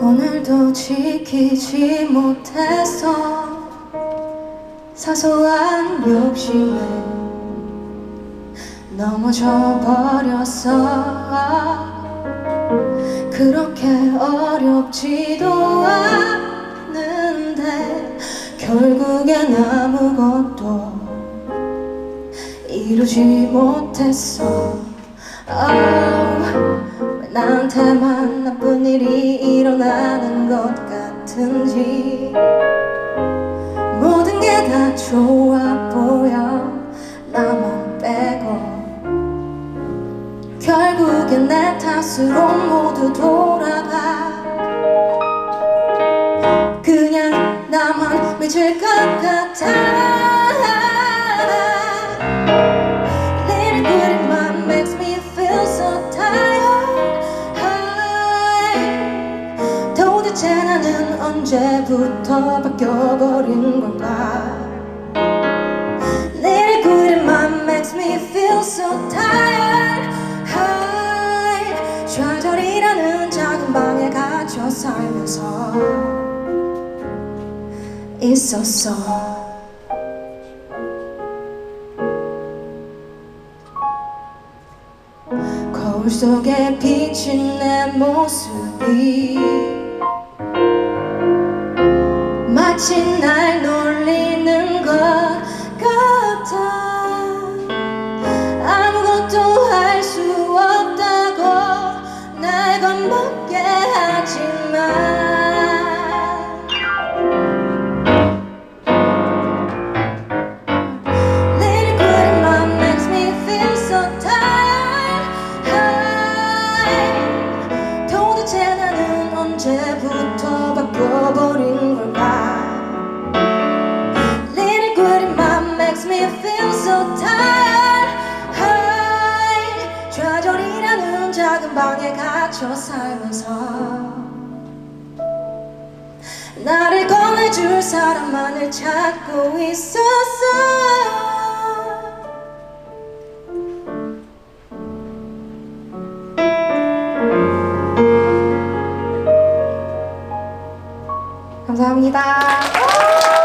오늘도 지키지 못했어 사소한 욕심에 넘어져 버렸어. 그렇게 어렵지도 않은데 결국엔 아무것도 이루지 못했어. oh, 왜 나한테만 나쁜 일 좋아 보여. 나만 빼고. 결국엔 내 탓으로 모두 돌아가. 그냥 나만 미칠 것 같아. 도대체 나는 언제부터 바뀌어버린 걸까 feel so tired 좌절이라는 작은 방에 갇혀 살면서 있었어. 거울 속에 비친 내 모습이 도대체 나는 언제부터 바뀌어버린 걸까? Little good in my makes me feel so tired. 좌절이라는 작은 방에 갇혀 살면서 나를 꺼내줄 사람만을 찾고 있었어 감사합니다.